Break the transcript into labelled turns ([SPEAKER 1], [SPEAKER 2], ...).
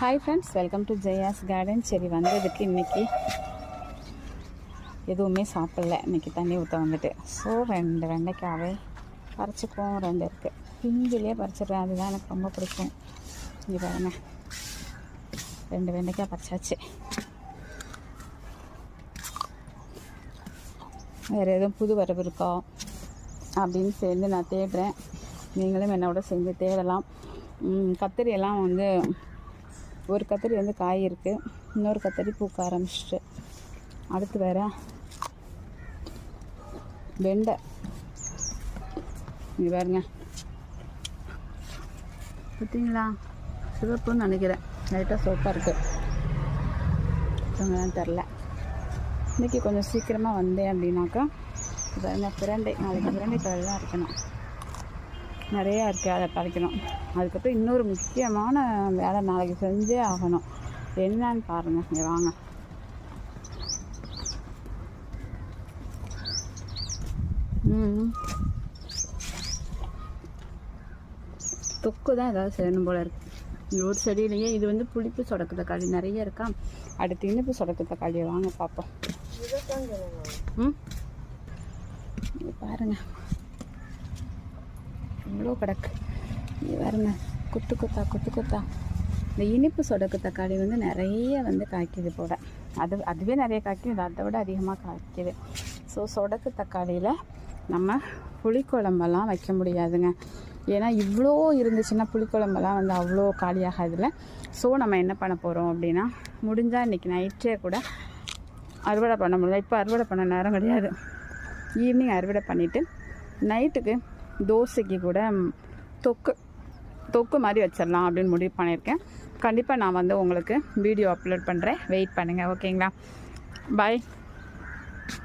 [SPEAKER 1] Hi friends welcome to Jaya's garden சரி வந்ததுக்கு இன்றைக்கி எதுவுமே சாப்பிடல. இன்றைக்கி தண்ணி ஊற்ற வந்துட்டு. ஸோ ரெண்டு வெண்டைக்காவே பறிச்சுக்குவோம். ரெண்டு இருக்குது பிஞ்சிலே பறிச்சிடுறேன் அதுதான் எனக்கு ரொம்ப பிடிக்கும். இங்கே பாருங்க. ரெண்டு வெண்டைக்காய் பறிச்சாச்சு. வேறு எதுவும் புது வரவு இருக்கா அப்படின்னு சேர்ந்து நான் தேடுறேன். நீங்களும் என்னோட சேர்ந்து தேடலாம். கத்திரியெல்லாம் வந்து ஒரு கத்திரி வந்து காய் இருக்குது இன்னொரு கத்திரி பூக்க ஆரம்பிச்சிட்டு. அடுத்து வேற வெண்டை. இங்கே பாருங்க. பார்த்தீங்களா சிவப்புன்னு நினைக்கிறேன். லைட்டாக சோப்பாக இருக்குது தான் தெரில இன்றைக்கி கொஞ்சம் சீக்கிரமாக வந்தேன் அப்படின்னாக்கா இது பாருங்க பிரண்டை. நாளைக்கு பிரண்டை கலர் தான் இருக்கணும். நிறையா இருக்குது அதை பறிக்கணும். அதுக்கப்புறம் இன்னொரு முக்கியமான வேலை நாளைக்கு செஞ்சே ஆகணும். என்னன்னு பாருங்கள் இங்கே வாங்க. தொக்கு தான் ஏதாவது செய்யணும் போல இருக்கு. இந்த ஒரு செடியிலேயே இது வந்து புளிப்பு சொடக்கு தக்காளி நிறைய இருக்கா? அடுத்து இனிப்பு சொடக்கு தக்காளி வாங்க பார்ப்போம் ம்? இது பாருங்க. இவ்வளோ கிடக்கு. இங்கே பாருங்க குத்து குத்தா குத்து குத்தா. இந்த இனிப்பு சொடக்கு தக்காளி வந்து நிறைய வந்து காய்க்குது போட அது அதுவே நிறைய காய்க்கும் இது அதை விட அதிகமாக காய்க்குது. ஸோ சொடக்கு தக்காளியில் நம்ம புளிக்குழம்பெல்லாம் வைக்க முடியாதுங்க. ஏன்னா இவ்வளோ இருந்துச்சுன்னா புளிக்குழம்பெல்லாம் வந்து அவ்வளோ காலியாகாதுல ஸோ நம்ம என்ன பண்ண போகிறோம் அப்படின்னா முடிஞ்சால் இன்றைக்கி நைட்டே கூட அறுவடை பண்ண முடியல. இப்போ அறுவடை பண்ண நேரம் கிடையாது. ஈவினிங் அறுவடை பண்ணிவிட்டு நைட்டுக்கு தோசைக்கு கூட தொக்கு தொக்கு மாதிரி வச்சிடலாம் அப்படின்னு முடிவு பண்ணியிருக்கேன். கண்டிப்பாக நான் வந்து உங்களுக்கு வீடியோ அப்லோட் பண்ணுறேன் வெயிட் பண்ணுங்கள் ஓகேங்களா பாய்